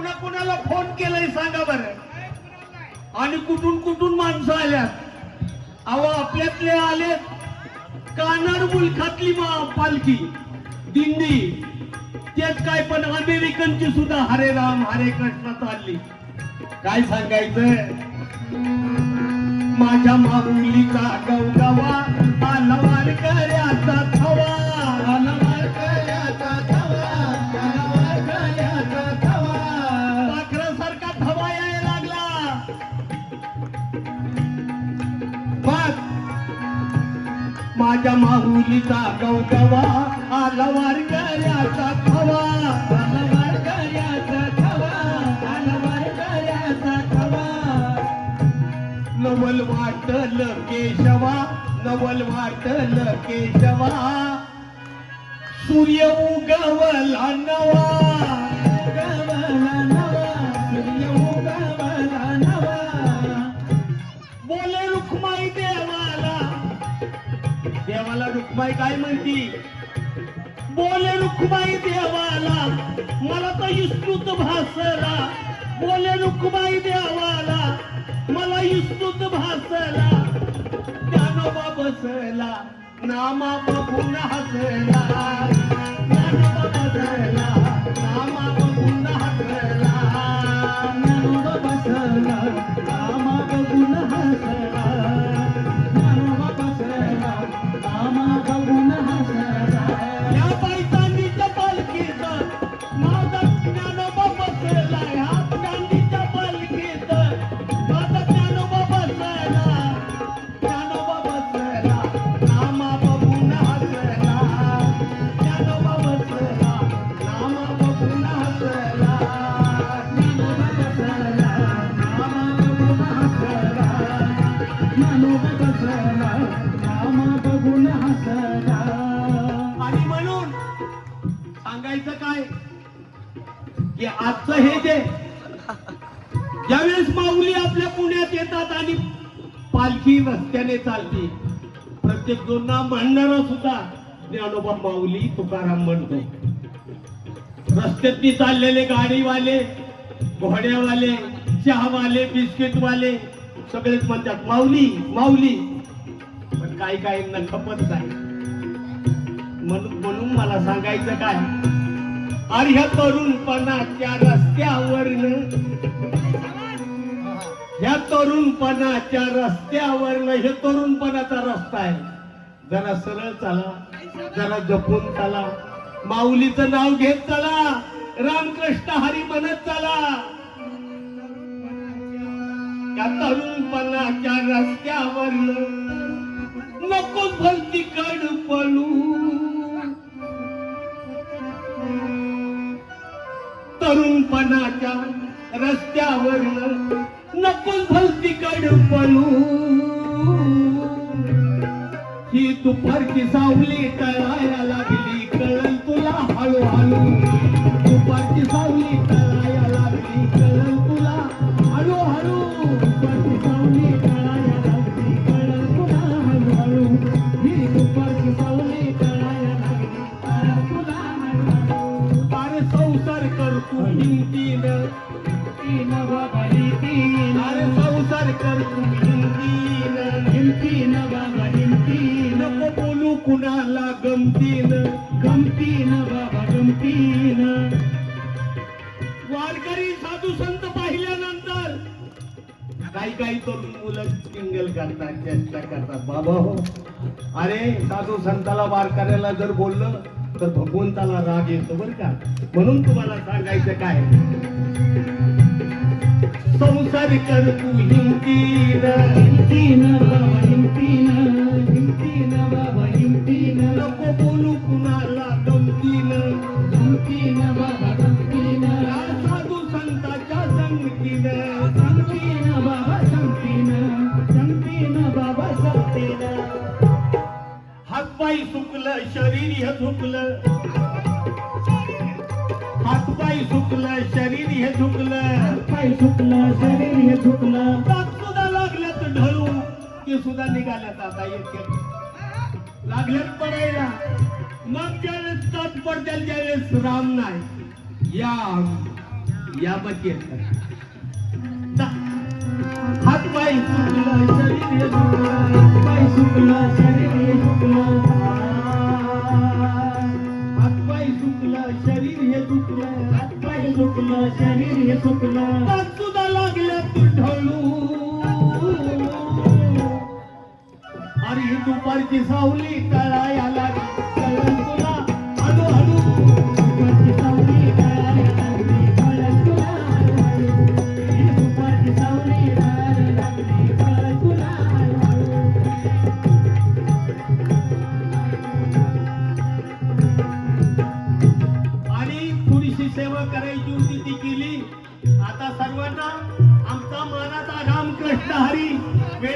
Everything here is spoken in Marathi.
कुणा कुणाला फोन केलाय सांगा बर. आणि कुठून कुठून माणसं आल्यात? अहो आपल्यातले आले कानड मुलखातली पालखी दिंडी. त्यात काय पण अमेरिकनची सुद्धा. हरे राम हरे कृष्ण चालली. काय सांगायचं माझ्या मामुलीचा गौरवा बस माझ्या माहुलीचा गवगवा आला वारकऱ्याचा खवा आला वारकऱ्याचा थवा आला वारकऱ्याचा थवा. नवल वाटल केशवा नवल वाटल केशवा. सूर्य उगवला नवा. उगवला नवा. देवाला रुक्माई काय म्हणती? बोले रुक्माई देवाला मला तर विस्तृत भासला बोले रुक्माई देवाला मला विस्तृत भासला ज्ञानोबा बसला नामा बघून हसला. ज्ञानोबा बसला नामा काय? की आजचं हे जे ज्यावेळेस माऊली आपल्या पुण्यात येतात आणि पालखी रस्त्याने चालते प्रत्येक दोनना म्हणणारा सुद्धा ज्ञानोबा माऊली तुकाराम म्हणतो. रस्त्यातनी चाललेले गाडीवाले घोड्यावाले चहावाले बिस्किटवाले सगळेच म्हणतात माऊली माऊली. पण काही काही खपत नाही. म्हणून म्हणून मला सांगायचं काय? अरे ह्या तरुणपणाच्या रस्त्यावरनं. ह्या तरुणपणाच्या रस्त्यावरनं हे तरुणपणाचा रस्ता आहे. जरा सरळ चला जरा जपून चला. माऊलीचं नाव घेत चला. रामकृष्ण हरी म्हणत चला. त्या तरुणपणाच्या रस्त्यावरनं. नको भलती कड पडू. तरुणपणाच्या रस्त्यावर नकुल भलती कडपणू ही दुपारची सावली तळायला लागली कळल तुला हळूहळू. दुपारची सावली तळायला तीन बाबा तीन अरे संसार कर बाबा नको बोलू कुणाला गमतीन. गमतीन बाबा गमतीन. वारकरी साधू संत पाहिल्यानंतर. काही काही तरुण मुलं करतात चेष्टा करतात. बाबा हो. अरे साधू संताला वारकऱ्याला जर बोललं तर भगवंताला राग येतो बर का? म्हणून तुम्हाला सांगायचं काय? संसार कर तू हिंदीन हिंदीन बाबा हिंदीन हिंदीन बाबा हिंदीन नको बोलू कुणाला गमतीन गमतीन बाबा गमतीन साधू संताच्या संगतीन संगतीन बाबा संगतीन संगतीन बाबा संगतीन हातपाय सुकलं शरीर हे झुकलं हातपाय सुकलं शरीर हे झुकलं पाय सुकलं शरीर हे झुकलं दात सुद्धा लागल्यात ढळू. ते सुद्धा निघाल्यात आता इतके लागल्यात पडायला. मग ज्यावेळेस दात पडतील त्यावेळेस राम नाही. या. या हात हातपाय सुकलं शरीर हे दुखलं. हातपाय सुकलं दुपारची सावली कळायला